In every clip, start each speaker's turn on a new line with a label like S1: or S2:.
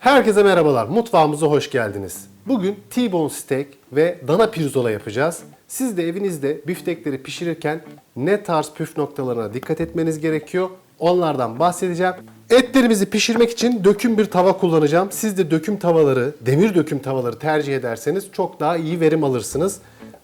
S1: Herkese merhabalar. Mutfağımıza hoş geldiniz. Bugün T-bone steak ve dana pirzola yapacağız. Siz de evinizde biftekleri pişirirken ne tarz püf noktalarına dikkat etmeniz gerekiyor? Onlardan bahsedeceğim. Etlerimizi pişirmek için döküm bir tava kullanacağım. Siz de döküm tavaları, demir döküm tavaları tercih ederseniz çok daha iyi verim alırsınız.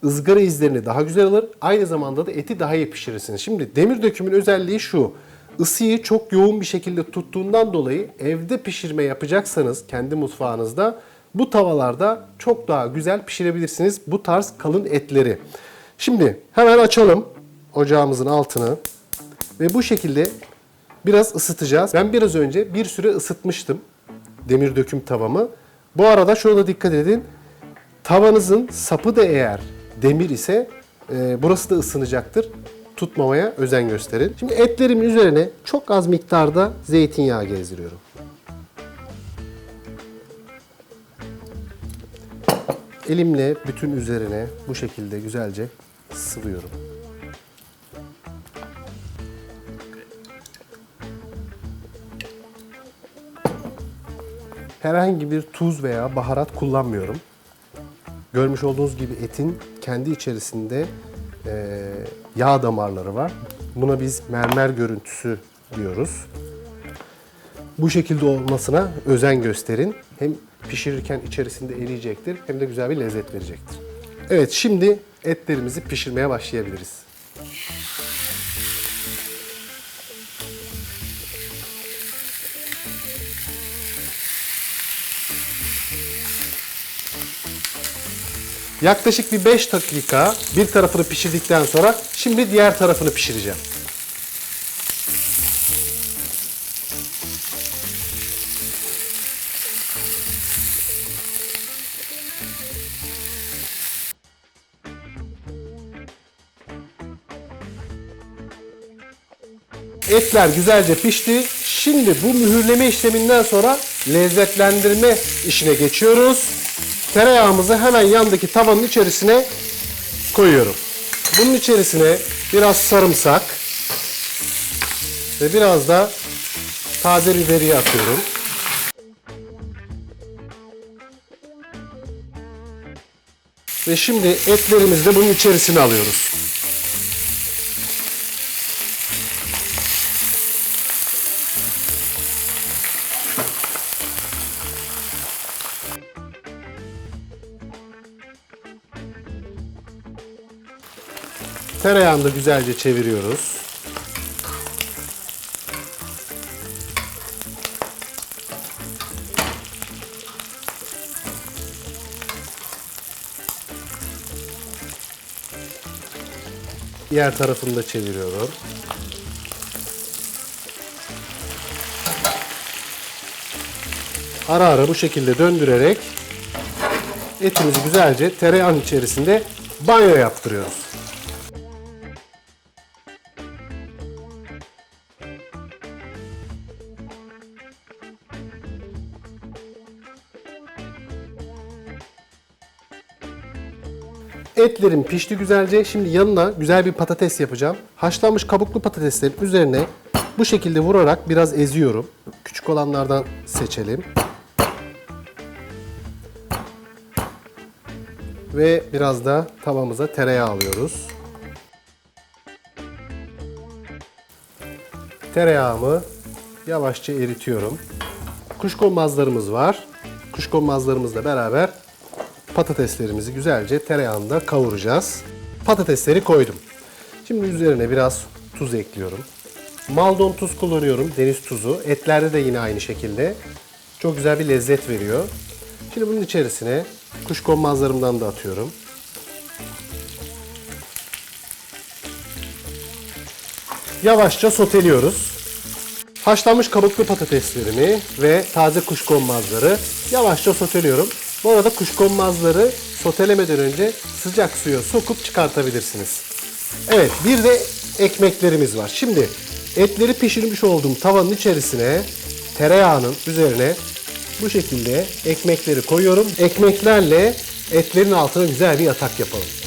S1: Izgara izlerini daha güzel alır. Aynı zamanda da eti daha iyi pişirirsiniz. Şimdi demir dökümün özelliği şu. Isıyı çok yoğun bir şekilde tuttuğundan dolayı evde pişirme yapacaksanız kendi mutfağınızda bu tavalarda çok daha güzel pişirebilirsiniz bu tarz kalın etleri. Şimdi hemen açalım ocağımızın altını ve bu şekilde biraz ısıtacağız. Ben biraz önce bir süre ısıtmıştım demir döküm tavamı. Bu arada şurada dikkat edin. Tavanızın sapı da eğer demir ise e, burası da ısınacaktır. Tutmamaya özen gösterin. Şimdi etlerimin üzerine çok az miktarda zeytinyağı gezdiriyorum. Elimle bütün üzerine bu şekilde güzelce sıvıyorum. Herhangi bir tuz veya baharat kullanmıyorum. Görmüş olduğunuz gibi etin kendi içerisinde e, yağ damarları var. Buna biz mermer görüntüsü diyoruz. Bu şekilde olmasına özen gösterin. Hem pişirirken içerisinde eriyecektir hem de güzel bir lezzet verecektir. Evet şimdi etlerimizi pişirmeye başlayabiliriz. Yaklaşık bir 5 dakika bir tarafını pişirdikten sonra şimdi diğer tarafını pişireceğim. Etler güzelce pişti. Şimdi bu mühürleme işleminden sonra lezzetlendirme işine geçiyoruz. Tereyağımızı hemen yandaki tavanın içerisine koyuyorum. Bunun içerisine biraz sarımsak ve biraz da taze biberiye atıyorum. Ve şimdi etlerimizi de bunun içerisine alıyoruz. Tereyağını da güzelce çeviriyoruz. Diğer tarafını da çeviriyorum. Ara ara bu şekilde döndürerek etimizi güzelce tereyağın içerisinde banyo yaptırıyoruz. Etlerim pişti güzelce. Şimdi yanına güzel bir patates yapacağım. Haşlanmış kabuklu patateslerin üzerine bu şekilde vurarak biraz eziyorum. Küçük olanlardan seçelim. Ve biraz da tavamıza tereyağı alıyoruz. Tereyağımı yavaşça eritiyorum. Kuşkonmazlarımız var. Kuşkonmazlarımızla beraber patateslerimizi güzelce tereyağında kavuracağız. Patatesleri koydum. Şimdi üzerine biraz tuz ekliyorum. Maldon tuz kullanıyorum, deniz tuzu. Etlerde de yine aynı şekilde. Çok güzel bir lezzet veriyor. Şimdi bunun içerisine kuşkonmazlarımdan da atıyorum. Yavaşça soteliyoruz. Haşlanmış kabuklu patateslerimi ve taze kuşkonmazları yavaşça soteliyorum. Bu arada kuşkonmazları sotelemeden önce sıcak suya sokup çıkartabilirsiniz. Evet bir de ekmeklerimiz var. Şimdi etleri pişirmiş olduğum tavanın içerisine tereyağının üzerine bu şekilde ekmekleri koyuyorum. Ekmeklerle etlerin altına güzel bir yatak yapalım.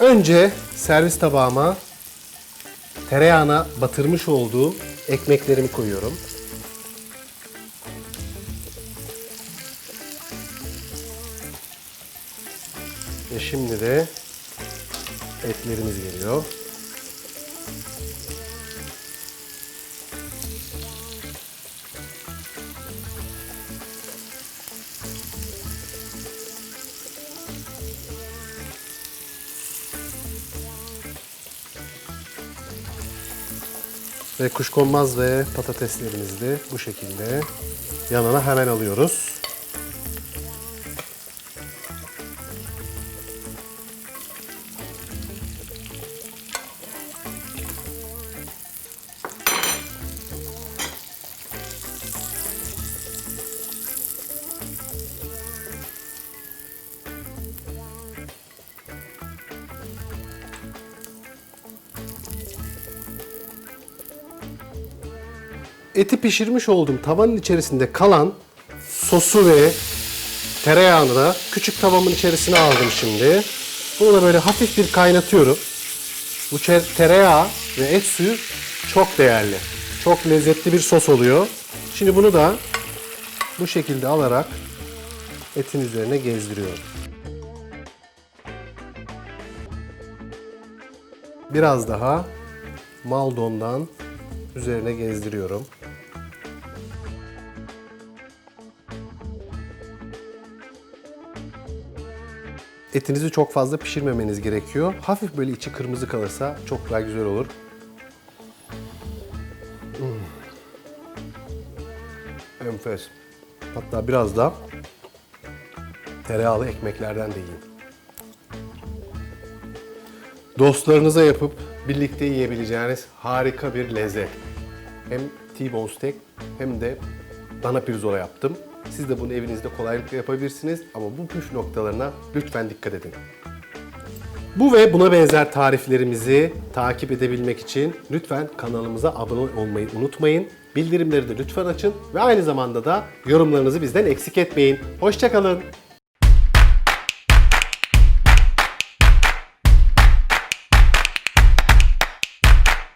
S1: Önce servis tabağıma tereyağına batırmış olduğum ekmeklerimi koyuyorum. Ve şimdi de etlerimiz geliyor. Ve kuşkonmaz ve patateslerimizi de bu şekilde yanına hemen alıyoruz. Eti pişirmiş olduğum tavanın içerisinde kalan sosu ve tereyağını da küçük tavamın içerisine aldım şimdi. Bunu da böyle hafif bir kaynatıyorum. Bu tereyağı ve et suyu çok değerli. Çok lezzetli bir sos oluyor. Şimdi bunu da bu şekilde alarak etin üzerine gezdiriyorum. Biraz daha maldondan üzerine gezdiriyorum. Etinizi çok fazla pişirmemeniz gerekiyor. Hafif böyle içi kırmızı kalırsa çok daha güzel olur. Hmm. Enfes. Hatta biraz da tereyağlı ekmeklerden de yiyin. Dostlarınıza yapıp birlikte yiyebileceğiniz harika bir lezzet. Hem T-bone steak hem de dana pirzola yaptım. Siz de bunu evinizde kolaylıkla yapabilirsiniz ama bu püf noktalarına lütfen dikkat edin. Bu ve buna benzer tariflerimizi takip edebilmek için lütfen kanalımıza abone olmayı unutmayın. Bildirimleri de lütfen açın ve aynı zamanda da yorumlarınızı bizden eksik etmeyin. Hoşçakalın.